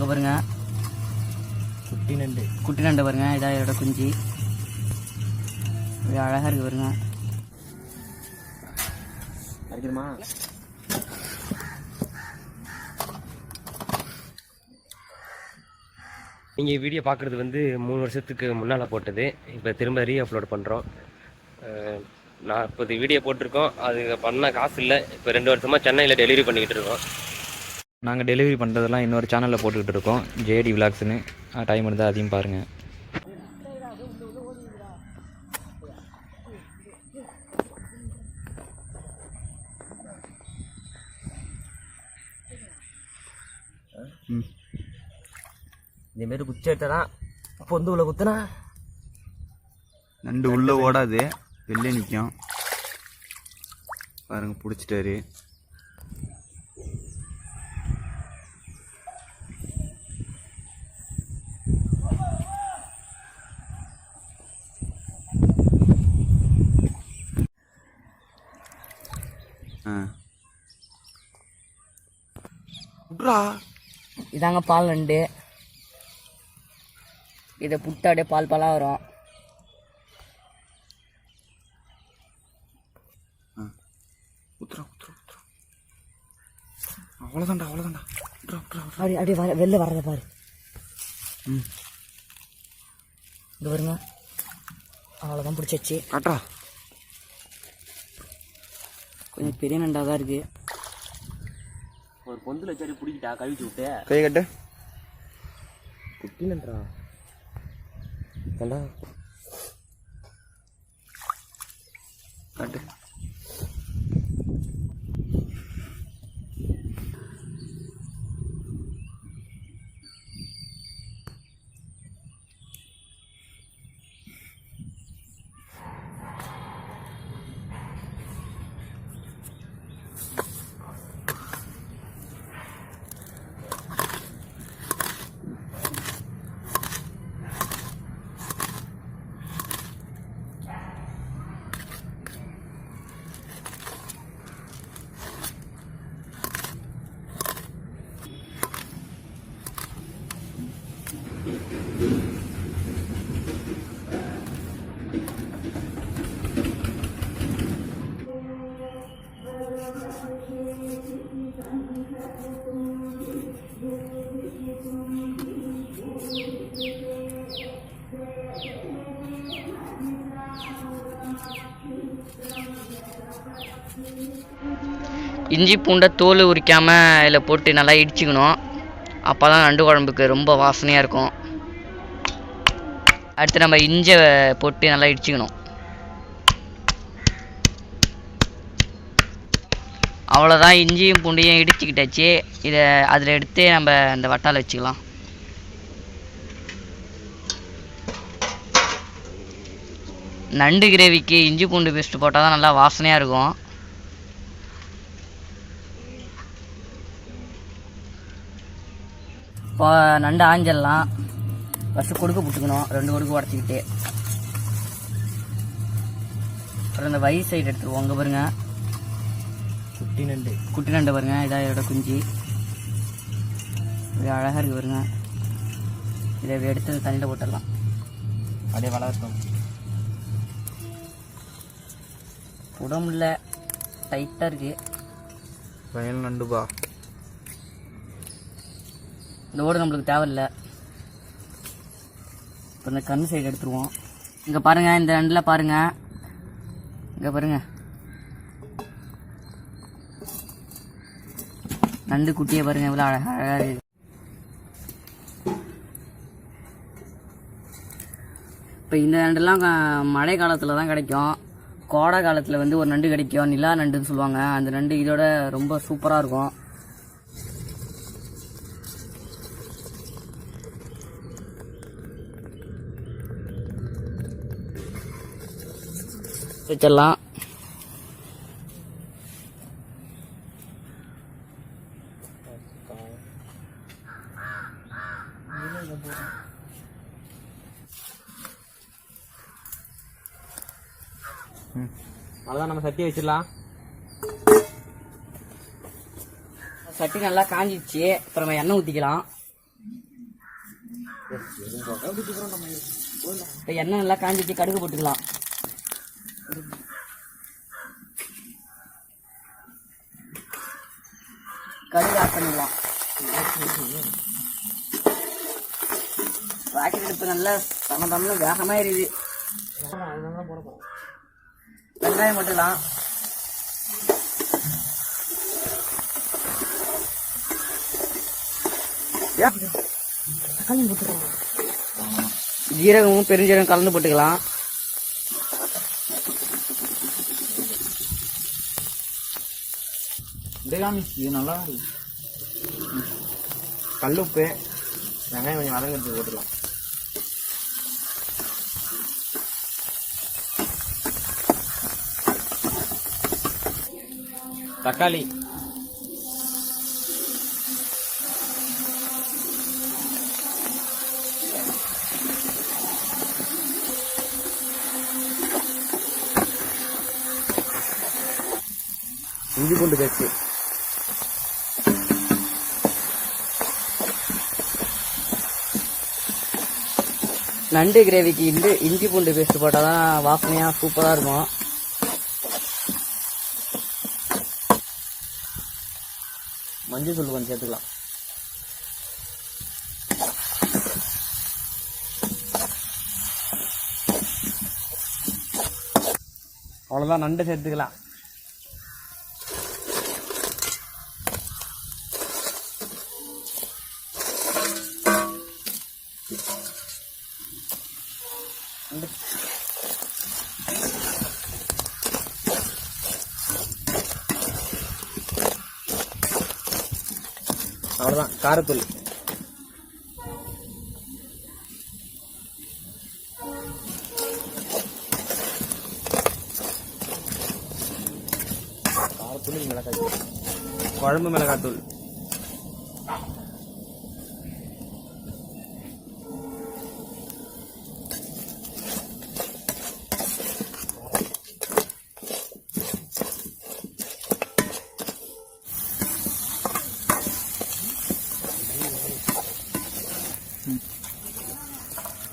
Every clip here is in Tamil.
அங்கே பாருங்க. குட்டி நண்டு. குட்டி நண்டு பாருங்க. இதான் இதோட குஞ்சு. இது அழகாக இருக்கு பாருங்க. அடிக்கணுமா? நீங்கள் வீடியோ பார்க்குறது வந்து மூணு வருஷத்துக்கு முன்னால் போட்டது. இப்போ திரும்ப ரீ அப்லோட் பண்ணுறோம் நான் இப்போ இது வீடியோ போட்டிருக்கோம். அது பண்ண காசு இல்லை. இப்போ ரெண்டு வருஷமாக சென்னையில் டெலிவரி பண்ணிக்கிட்டு இருக்கோம். நாங்கள் டெலிவரி பண்ணுறதெல்லாம் இன்னொரு சேனலில் போட்டுக்கிட்டு இருக்கோம். ஜேடி விலாக்ஸ்னு டைம் இருந்தால் அதையும் பாருங்கள் இதேமாரி குச்சி எடுத்தா பொந்து உள்ள குத்துனா? நண்டு உள்ளே ஓடாது. வெளியே நிற்கும் பாருங்க பிடிச்சிட்டாரு. விட்றா இதாங்க பால் நண்டு. இதை புட்டு அப்படியே பால் பாலாக வரும். உத்துறா உத்துறா உத்துறா அப்படி அப்படியே வர வெளில வர்றத பாரு. ம். இங்கே அவ்வளோதான் பிடிச்சாச்சு. காட்டா கொஞ்சம் பெரிய நண்டாக தான் இருக்குது ஒரு பொந்தில் சரி பிடிக்கிட்டா கழிச்சு விட்டு. கை கட்டு. குட்டி நன்றா ஏண்டா? காட்டு. இஞ்சி பூண்டை தோல் உரிக்காமல் இதில் போட்டு நல்லா இடிச்சுக்கணும். அப்போ தான் நண்டு குழம்புக்கு ரொம்ப வாசனையாக இருக்கும். அடுத்து நம்ம இஞ்சை போட்டு நல்லா இடிச்சுக்கணும். அவ்வளோதான் இஞ்சியும் பூண்டையும் இடிச்சுக்கிட்டாச்சு. இதை அதில் எடுத்து நம்ம அந்த வட்டால் வச்சுக்கலாம். நண்டு கிரேவிக்கு இஞ்சி பூண்டு பேஸ்ட் போட்டால் தான் நல்லா வாசனையாக இருக்கும். இப்போ நண்டு ஆஞ்சிடலாம். ஃபஸ்ட்டு கொடுக்க போட்டுக்கணும். ரெண்டு கொடுக்கு உடச்சிக்கிட்டு. அப்புறம் இந்த வயசு சைடு எடுத்துருவோம். அங்கே பாருங்க. குட்டி நண்டு. குட்டி நண்டு பாருங்க. இதான் இதோட குஞ்சு. இது அழகாக இருக்கு பாருங்க. இதை எடுத்து தண்ணியில் போட்டுடலாம். அப்படியே வளர்த்தோம் உடம்புல டைட்டாக இருக்கு. வயல் நண்டுபா இந்த ஓடு நம்மளுக்கு தேவையில்ல. இப்போ இந்த கண்ணு சைடு எடுத்துருவோம். இங்கே பாருங்க இந்த நண்டில் பாருங்க. இங்கே பாருங்க. நண்டு குட்டியை பாருங்க இவ்வளோ அழகா அழகா இருக்கு. இப்போ இந்த நண்டுலாம் மழை காலத்தில் தான் கிடைக்கும். கோடை காலத்தில் வந்து ஒரு நண்டு கிடைக்கும் நிலா நண்டுன்னு சொல்லுவாங்க. அந்த நண்டு இதோட ரொம்ப சூப்பராக இருக்கும். வச்சிடலாம். அவ்வளோதான் நம்ம சட்டி வச்சிடலாம். சட்டி நல்லா காஞ்சிச்சு. அப்புறம் நம்ம எண்ணெய் ஊற்றிக்கலாம் இப்போ எண்ணெய் நல்லா காஞ்சிச்சு கடுகு போட்டுக்கலாம். கடுகு ஆட் பண்ணிடலாம். ராக்கெட் அடுப்பு நல்லா தம தமிழ் வேகமாக எரியுது வெங்காயம் போட்டுக்கலாம் தக்காளி போட்டுக்கலாம். ஜீரகமும் பெருஞ்சீரகம் கலந்து போட்டுக்கலாம். இது நல்லா இருக்கு. கல்லுப்பு வெங்காயம் கொஞ்சம் வதங்கிறதுக்கு போட்டுக்கலாம். தக்காளி. இஞ்சி பூண்டு பேஸ்ட் நண்டு கிரேவிக்கு இண்டு இஞ்சி பூண்டு பேஸ்ட் போட்டால் தான் வாசனையாக சூப்பராக இருக்கும். மஞ்சள் தூள் கொஞ்சம் சேர்த்துக்கலாம். அவ்வளோதான் நண்டு சேர்த்துக்கலாம். அவ்வளோதான் காரத்தூள். காரத்தூள் மிளகாய் குழம்பு மிளகாத்தூள்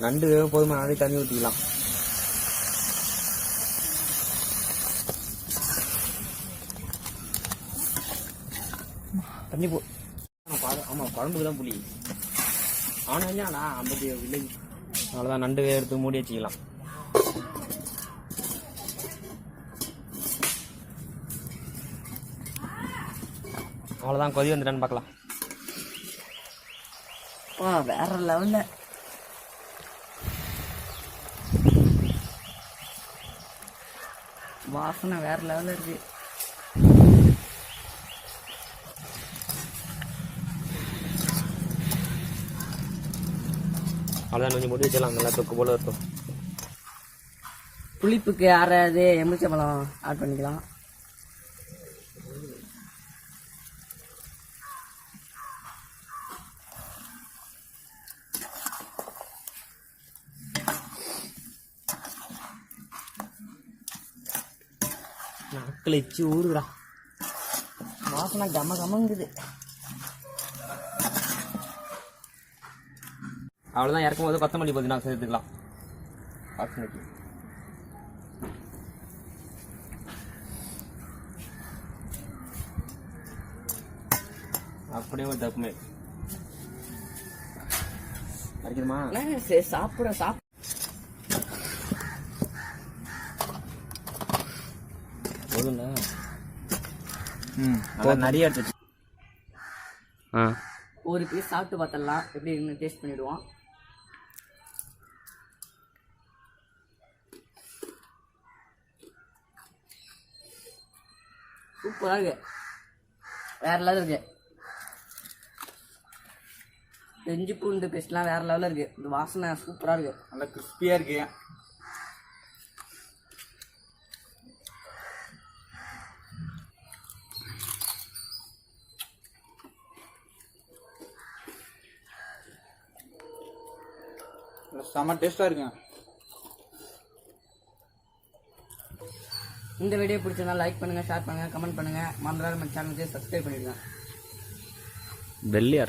நண்டு வேக போதுமா? அதே தண்ணி ஊற்றிக்கலாம் தண்ணி போ ஆமாம் குழம்புக்கு தான் புளி. ஆனாஞ்சாடா ஐம்பது வில்லேஜ் அவ்வளோதான் நண்டு வேக எடுத்து மூடி வச்சுக்கலாம். அவ்வளோதான் கொதி வந்துட்டான்னு பார்க்கலாம். வா வேற லெவலில் வாசனை வேற லெவலில் இருக்கு அவ்வளோதான் கொஞ்சம் மூடி வச்சிடலாம் நல்லா தொக்கு போல இருக்கும் புளிப்புக்கு யாராவது எலுமிச்சம்பழம் ஆட் பண்ணிக்கலாம் நாக்கில் எச்சு ஊறுடா வாசனை கம கமங்குது. அவ்வளோதான் இறக்கும் போது கொத்தமல்லி புதினா சேர்த்துக்கலாம். வாசனைக்கு அப்படியே ஒரு தப்புமே. அடிக்கணுமா சாப்பிட சாப்பிட போதும்ல? ம் அதான் நிறைய எடுத்து ஆ. ஒரு பீஸ் சாப்பிட்டு பார்த்தலாம் எப்படி இருக்குன்னு டேஸ்ட் பண்ணிடுவோம். சூப்பராக இருக்கு. வேற லெவல் இருக்கு. இஞ்சி பூண்டு பேஸ்ட்லாம் வேற லெவலில் இருக்கு. இந்த வாசனை சூப்பராக இருக்கு. நல்லா கிறிஸ்பியாக இருக்கு. செம்ம டேஸ்ட்டாக இருக்குங்க. இந்த வீடியோ பிடிச்சிருந்தா லைக் பண்ணுங்க ஷேர் பண்ணுங்க கமெண்ட் பண்ணுங்க. மறந்துடாத நம்ம சேனலுக்கு சப்ஸ்கிரைப் பண்ணிடுங்க. வெள்ளையாக